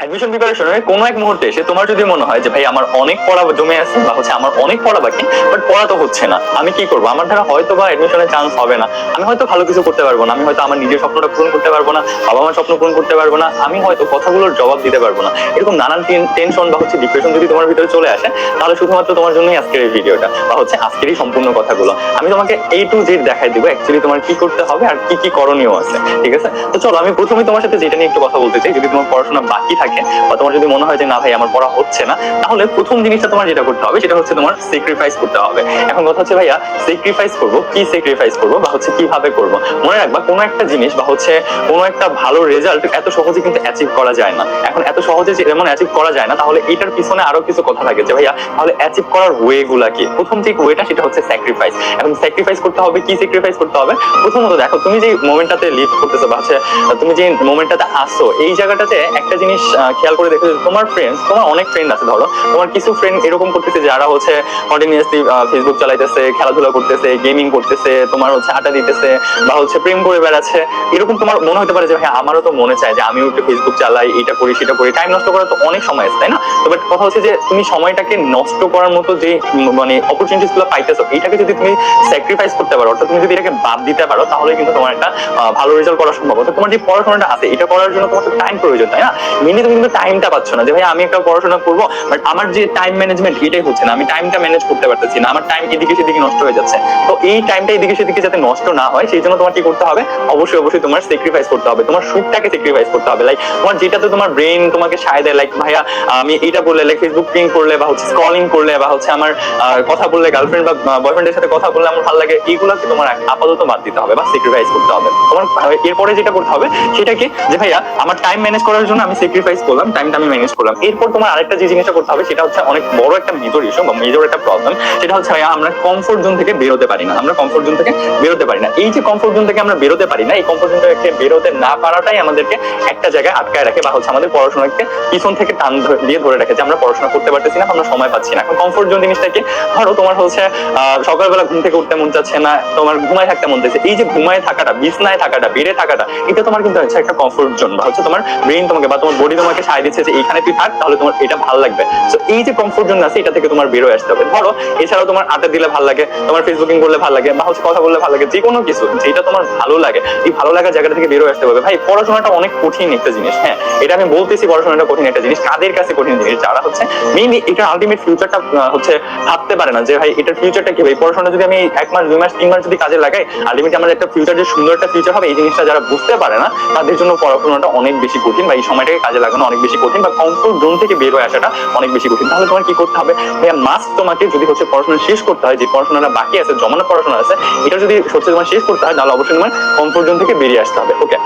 Admission প্রিপারেশনের কোনো এক মুহূর্তে এসে তোমার যদি মনে হয় যে, ভাই, আমার অনেক পড়া জমে আছে বা হচ্ছে আমার অনেক পড়া বাকি বাট পড়া তো হচ্ছে না, আমি কি করব? আমার দ্বারা হয়তো বা অ্যাডমিশনের চান্স হবে না। আমি হয়তো ভালো কিছু করতে পারব না, আমি হয়তো আমার নিজের স্বপ্নটা পূরণ করতে পারব না বাবা মার স্বপ্ন পূরণ করতে পারব না, আমি হয়তো কথাগুলোর জবাব দিতে পারব না। এরকম নানান টেনশন বা হচ্ছে ডিপ্রেশন যদি তোমার ভিতরে চলে আসে, তাহলে শুধুমাত্র তোমার জন্যই আজকের এই ভিডিওটা বা হচ্ছে আজকের এই সম্পূর্ণ কথাগুলো। আমি তোমাকে এই টু জেড দেখাই দিব অ্যাকচুয়ালি তোমার কি করতে হবে আর কি কি করণীয় আছে, ঠিক আছে? তো চলো, আমি প্রথমে তোমার সাথে যেটা নিয়ে একটু কথা বলতে চাই, যদি তোমার পড়াশোনা বাকি থাকে বা তোমার যদি মনে হয় যে না ভাই, আমার পড়া হচ্ছে না, তাহলে প্রথম জিনিসটা তোমার যেটা করতে হবে, সেটা হচ্ছে তোমার স্যাক্রিফাইস করতে হবে। এখন কথা হচ্ছে ভাইয়া স্যাক্রিফাইস করব, কি স্যাক্রিফাইস করব বা হচ্ছে কীভাবে করব? মনে রাখবা, কোনো একটা জিনিস বা হচ্ছে কোনো একটা ভালো রেজাল্ট এত সহজে কিন্তু অ্যাচিভ করা যায় না। এখন এত সহজে যেমন অ্যাচিভ করা যায় না, তাহলে এটার পিছনে আরও কিছু কথা থাকে যে ভাইয়া, তাহলে অ্যাচিভ করার ওয়ে গুলা কি? প্রথম যে ওয়েটা সেটা হচ্ছে স্যাক্রিফাইস এখন স্যাক্রিফাইস করতে হবে, কি স্যাক্রিফাইস করতে হবে? প্রথমত দেখো, তুমি যে মোমেন্টটাতে লিভ করতেছো বা হচ্ছে, তুমি যে মোমেন্টটাতে আসছো এই জায়গাটাতে একটা জিনিস খেয়াল করে দেখো তোমার ফ্রেন্ডস তোমার অনেক ফ্রেন্ড আছে, ধরো। তোমার কিছু ফ্রেন্ড এরকম করতেছে যারা হচ্ছে কন্টিনিউয়াসলি ফেসবুক চালাইতেছে, খেলাধুলা করতেছে গেমিং করতেছে, তোমার হচ্ছে আটা দিতেছে, বা হচ্ছে প্রেম করে বেড়াচ্ছে। এরকম তোমার মনে হতে পারে যে হ্যাঁ আমারও তো মনে চায় যে, আমিও একটু ফেসবুক চালাই এটা করি, সেটা করি। টাইম নষ্ট করার তো অনেক সময় আছে, তাই না? তো বাট কথা হচ্ছে যে, তুমি সময়টাকে নষ্ট করার মতো যে মানে অপরচুনিটিসগুলো পাইতেছো এটাকে যদি তুমি স্যাক্রিফাইস করতে পারো, অর্থাৎ তুমি যদি এটাকে বাদ দিতে পারো, তাহলে কিন্তু তোমার একটা ভালো রেজাল্ট করা সম্ভব। তোমার যে পড়াশোনাটা আছে, এটা করার জন্য তোমার টাইম প্রয়োজন, তাই না? মেনলি তুমি কিন্তু টাইমটা পাচ্ছ না। যে ভাই, আমি একটা পড়াশোনা করব বাট আমার যে টাইম ম্যানেজমেন্ট এটাই হচ্ছে না। আমি টাইমটা ম্যানেজ করতে পারতেছি না। আমার টাইম এদিকে সেদিকে নষ্ট হয়ে যাচ্ছে। তো এই টাইমটা এদিকে সেদিকে যাতে নষ্ট না হয়, সেই জন্য তোমার কি করতে হবে? অবশ্যই অবশ্যই তোমার স্যাক্রিফাইস করতে হবে। তোমার সুখটাকে স্যাক্রিফাইস করতে হবে। লাইক তোমার যেটাতে তোমার ব্রেন তোমাকে সায় দেয় লাইক ভাইয়া আমি এটা করলে লাইক ফেসবুক পিং করলে, বা হচ্ছে স্ক্রলিং করলে, বা হচ্ছে আমার কথা বললে গার্লফ্রেন্ড বা বয়ফ্রেন্ডের সাথে কথা বললে আমার ভালো লাগে এইগুলোকে তোমার আপাতত বাদ দিতে হবে, বা স্যাক্রিফাইস করতে হবে। তোমার এরপরে যেটা করতে হবে সেটা কি যে ভাইয়া, আমার টাইম ম্যানেজ করার জন্য আমি স্যাক্রিফাইস করলাম টাইমটা আমি ম্যানেজ করলাম। এরপর তোমার আরেকটা যে জিনিসটা করতে হবে, সেটা হচ্ছে অনেক বড় একটা মেজর ইস্যু বা মেজর একটা প্রবলেম সেটা হচ্ছে আমরা কমফোর্ট জোন থেকে বেরোতে পারি না। আমরা কমফোর্ট জোন থেকে বেরোতে পারি না। এই যে কমফোর্ট জোন থেকে আমরা বেরোতে পারি না, এই কমফোর্ট জোন থেকে বেরোতে না পারাটাই আমাদেরকে একটা জায়গায় আটকায় রাখে বা হচ্ছে আমাদের পড়াশোনাকে পিছন থেকে টান দিয়ে ধরে রাখে যে আমরা পড়াশোনা করতে পারতেছি না, আমরা সময় পাচ্ছি না। এখন কমফোর্ট জোন জিনিসটা কি ধরো তোমার হচ্ছে সকালবেলা ঘুম থেকে উঠতে মন চাচ্ছে না, তোমার ঘুমায় থাকতে মন চাচ্ছে এই যে ঘুমায় থাকাটা, বিছনায় থাকাটা, বেড়ে থাকাটা, এটা তোমার কিন্তু হচ্ছে একটা কমফোর্ট জোন বা হচ্ছে তোমার ব্রেন তোমাকে বা তোমার বডি তোমাকে সায় দিচ্ছে যে এইখানে তুই থাক, তাহলে তোমার এটা ভালো লাগবে। তো এই যে কমফোর্ট জোন আছে, এটা থেকে তোমার বেরোয় আসতে হবে। ধরো, এছাড়াও তোমার আড্ডা দিলে ভালো লাগে, তোমার ফেসবুকিং করলে ভালো লাগে, বা হচ্ছে কথা বললে ভালো লাগে যে কোনো কিছু, যেটা তোমার ভালো লাগে, এই ভালো লাগার জায়গা থেকে বেরোয় আসতে হবে। ভাই, পড়াশোনাটা অনেক কঠিন একটা জিনিস হ্যাঁ। এটা আমি বলতেছি পড়াশোনাটা কঠিন একটা জিনিস, কাদের কাছে কঠিন জিনিস? যারা হচ্ছে মেইনলি এটা আলটিমেট ফিউচারটা হচ্ছে ভাবতে পারে না যে, ভাই, এটার ফিউচারটা কি ভাই পড়াশোনা যদি আমি এক মাস, দুই মাস, তিন মাস যদি কাজে লাগাই আলটিমেট আমার একটা ফিউচার যে সুন্দর একটা ফিউচার হবে, এই জিনিসটা যারা বুঝতে পারে না, তাদের জন্য পড়াশোনাটা অনেক বেশি কঠিন, বা এই সময়টাকে কাজে লাগানো অনেক বেশি কঠিন বা কমফোর্ট জোন থেকে বের হয়ে আসাটা অনেক বেশি কঠিন। তাহলে তোমার কি করতে হবে? ভাইয়া মাস্ট তোমাকে যদি হচ্ছে পড়াশোনা শেষ করতে হয়, যে পড়াশোনাটা বাকি আছে, জমানো পড়াশোনা আছে, এটা যদি হচ্ছে তোমার শেষ করতে হয়, তাহলে অবশ্যই তোমার কমফোর্ট জোন থেকে বেরিয়ে আসতে হবে ওকে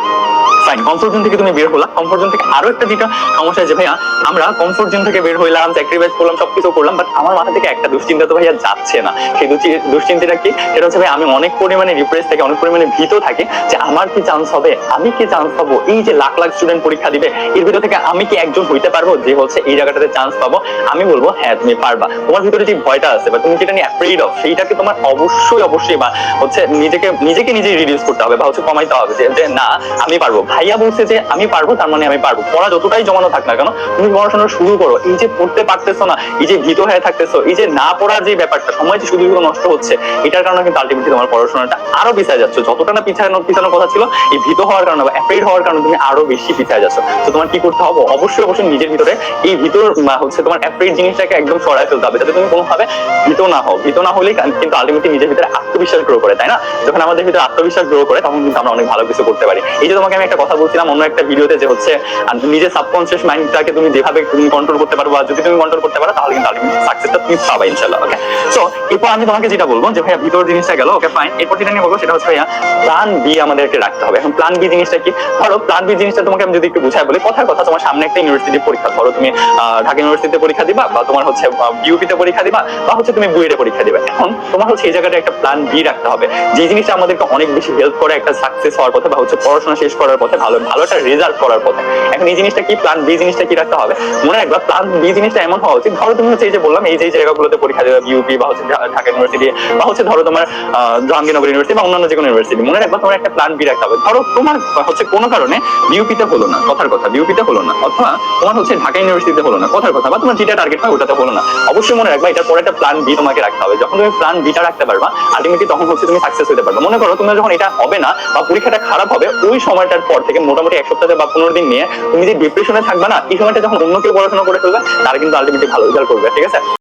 ফাইন কমফোর্ট জোন থেকে তুমি বের হলা। কমফোর্ট জোন থেকে আরও একটা যেটা সমস্যা আছে ভাইয়া, আমরা কমফোর্ট জোন থেকে বের হইলাম স্যাক্রিফাইস করলাম, সবকিছু করলাম বাট আমার মাথা থেকে একটা দুশ্চিন্তা তো ভাইয়া যাচ্ছে না। সেই দুশ্চিন্তাটা কি? সেটা হচ্ছে ভাই আমি অনেক পরিমাণে রিপ্রেস থাকি, অনেক পরিমাণে ভীত থাকি, যে আমার কি চান্স হবে? আমি কি চান্স পাবো? এই যে লাখ লাখ স্টুডেন্ট পরীক্ষা দিবে, এর ভিতর থেকে আমি কি একজন হইতে পারব যে হচ্ছে এই জায়গাটাতে চান্স পাবো? আমি বলব হ্যাঁ তুমি পারবা। তোমার ভিতরে যে ভয়টা আছে বা তুমি যেটা নিয়ে অ্যাফ্রেড অফ সেইটাকে তোমার অবশ্যই অবশ্যই বা হচ্ছে নিজেকে নিজেকে নিজে রিডিউস করতে হবে বা হচ্ছে কমাইতে হবে যে না, আমি পারব। ভাইয়া বলছে যে, আমি পারব, তার মানে আমি পারব। পড়া যতটাই জমানো থাক না কেন, তুমি পড়াশোনা শুরু করো। এই যে পড়তে পারতেছো না, এই যে ভীত হয়ে থাকতেছো, এই যে না পড়ার যে ব্যাপারটা, সময় যে শুধু নষ্ট হচ্ছে, এটার কারণে কিন্তু আলটিমেটলি তোমার পড়াশোনাটা আরও পিছিয়ে যাচ্ছে। যতটা না পিছানো, পিছানোর কথা ছিল, এই ভীত হওয়ার কারণে বা অ্যাফ্রেড হওয়ার কারণে তুমি আরও বেশি পিছিয়ে যাচ্ছ। তো তোমার কি করতে হবে অবশ্যই অবশ্যই নিজের ভিতরে। এই ভিতর হচ্ছে তোমার অ্যাফ্রেড জিনিসটাকে একদম সরাই ফেলতে হবে। যাতে তুমি কোনোভাবে ভীত না হও। ভীত না হলেই কিন্তু আলটিমেটলি নিজের ভিতরে আত্মবিশ্বাস গ্রো করে, তাই না? যখন আমাদের ভিতরে আত্মবিশ্বাস গ্রো করে, তখন কিন্তু আমরা অনেক ভালো কিছু করতে পারি। এই যে তোমাকে আমি একটা কথা বলছিলাম অন্য একটা ভিডিওতে যে হচ্ছে নিজের সাবকনসিয়াস মাইন্ডটাকে তুমি যেভাবে তুমি কন্ট্রোল করতে পারো বা যদি তুমি কন্ট্রোল করতে পারো, তাহলে কিন্তু আলটিমেটলি সাকসেসটা তুমি পাবা, ইনশাআল্লাহ ওকে সো এরপর আমি তোমাকে যেটা বলব যে, ভাইয়া ভিতর জিনিসটা গেল ওকে ফাইন এরপর যেটা নিয়ে বলব সেটা হচ্ছে, ভাইয়া প্ল্যান বি আমাদেরকে রাখতে হবে। এখন প্ল্যান বি জিনিসটা কি? ধরো প্ল্যান বি জিনিসটা তোমাকে আমি যদি একটু বুঝাই বলি, কথার কথা তোমার সামনে একটা ইউনিভার্সিটি পরীক্ষা। ধরো তুমি ঢাকা ইউনিভার্সিটিতে পরীক্ষা দিবা বা তোমার হচ্ছে বিউপিতে পরীক্ষা দিবা বা হচ্ছে তুমি বুয়েটে পরীক্ষা দিবে। এখন তোমার হচ্ছে এই জায়গাটা একটা প্ল্যান বি রাখতে হবে। যে জিনিসটা আমাদেরকে অনেক বেশি হেল্প করে একটা সাকসেস হওয়ার পথে বা হচ্ছে পড়াশোনা শেষ করার পথে, ভালো ভালো একটা রেজাল্ট করার পথে। এখন এই জিনিসটা কি প্ল্যান বি জিনিসটা কি রাখতে হবে? মনে রাখবা প্ল্যান বি জিনিসটা এমন হওয়া উচিত। ধরো তুমি হচ্ছে এই যে বললাম, এই যে জায়গাগুলোতে পরীক্ষা দেবে বিউপি বা হচ্ছে ঢাকা ইউনিভার্সিটি বা হচ্ছে ধরো তোমার জাহাঙ্গীরনগর ইউনিভার্সিটি বা অন্যান্য যে কোনো ইউনিভার্সিটি মনে রাখবা তোমার একটা প্ল্যান বি রাখতে হবে। ধরো তোমার হচ্ছে কোনো কারণে বিউপিতে হলো না। কথার কথা বিউপিতে হলো হলো না, অথবা তোমার হচ্ছে ঢাকা ইউনিভার্সিটিতে হলো না, কথার কথা, বা তোমার যেটা টার্গেট হয় ওটাতে হলো না। অবশ্যই মনে রাখবা, এটার পরে একটা প্ল্যান বি তোমাকে রাখতে হবে। যখন তুমি প্ল্যান বিটা রাখতে পারবা আলটিমেটলি তখন হচ্ছে তুমি সাকসেস হতে পারবে। মনে করো, তোমার যখন এটা হবে না, বা পরীক্ষাটা খারাপ হবে, ওই সময়টার পর থেকে মোটামুটি এক সপ্তাহে বা পনেরো দিন নিয়ে তুমি যে ডিপ্রেশনে থাকবে না, এই সময়টা যখন অন্য কেউ পড়াশোনা করে ফেলবে, তারা কিন্তু আলটিমেটলি ভালো রেজাল্ট করবে, ঠিক আছে?